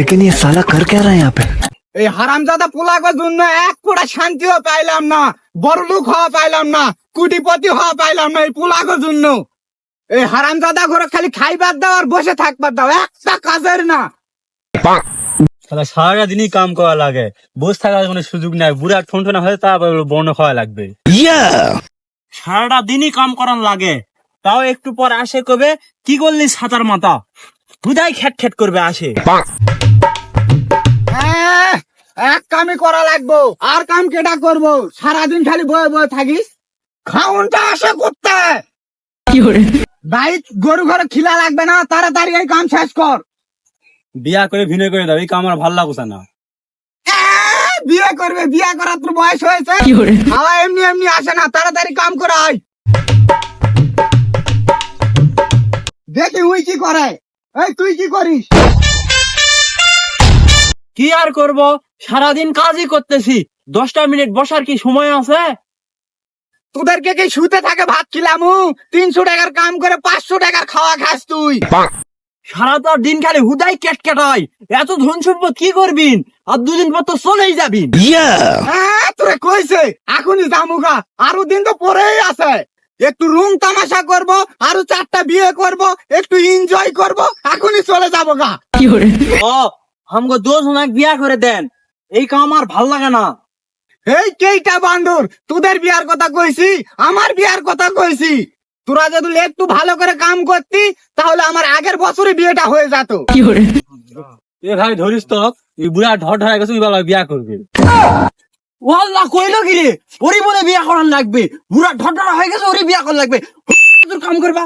लेकिन ये साला कर क्या रहा है यहाँ पे এই হারামজাদা পোলাগের জন্য এক ফোঁটা শান্তিও পাইলাম না বড় লোক হওয়া পাইলাম না কুটিপতি হওয়া পাইলাম না এই পোলাগের জন্য এই হারামজাদা ঘরে খালি খাইবার দাও আর বসে থাকবার দাও একটা কাজের না তাহলে সারা দিনই কাম করা লাগে বসে থাকার কোনো সুযোগ নাই বুড়া ঠনঠনা হয়ে তারপর বর্ণ খাওয়া লাগবে সারাটা দিনই কাম করার লাগে তাও একটু পর আসে কবে কি করলি সাঁতার মাথা হুদাই খ্যাট খ্যাট করবে আসে হ্যাঁ, এক কামই করা লাগবো। আর কাম কেটা করব? সারাদিন খালি বয়ে বয়ে থাকিস? খাউনটা আসে করতে বাইক গরু ঘরে খিলা লাগবে না তাড়াতাড়ি এই কাম শেষ কর। বিয়া করে ভিনে করে দাও এই কাম আমার ভালো লাগুছে না। বিয়ে করবে বিয়ে করার তোর বয়স হয়েছে। খাওয়া এমনি এমনি আসে না তাড়াতাড়ি কাম করাই দেখি উই কি করে। এই তুই কি করিস? কি আর করব? সারাদিন কাজই করতেছি। দশটা মিনিট বসার কি সময় আছে? তোদেরকে কি শুতে থাকে ভাত খিলাম? তিনশো টাকার কাম করে পাঁচশো টাকার খাওয়া খাস তুই। সারা তো দিন খালি হুদাই কেট হয়। এত ধন সম্পদ কি করবিন আর দুদিন পর তো চলেই যাবিন হ্যাঁ তোরে কইছে এখনই জামুগা আরও দিন তো পরেই আছে। একটু রুম তামাশা করব আরও চারটা বিয়ে করব একটু এনজয় করব এখনই চলে যাব গা। কি ও আমগো দোষ ওনাক বিয়া করে দেন এই কাম আমার ভালো লাগে না এই কেইটা বান্দর? তোদের বিয়ার কথা কইছি আমার বিয়ার কথা কইছি। তোরা যদি একটু ভালো করে কাম করতি তাহলে আমার আগের বছরে বিয়েটা হয়ে যেত। এ ভাই ধরিস তো এই বুড়া ঢট হয়ে গেছে এবার বিয়া করবে। ও আল্লাহ কইলো কি রে? ওরই বলে বিয়া করার লাগবে। বুড়া ঢট হয়ে গেছে ওরই বিয়া করার লাগবে। তোর কাম করবা?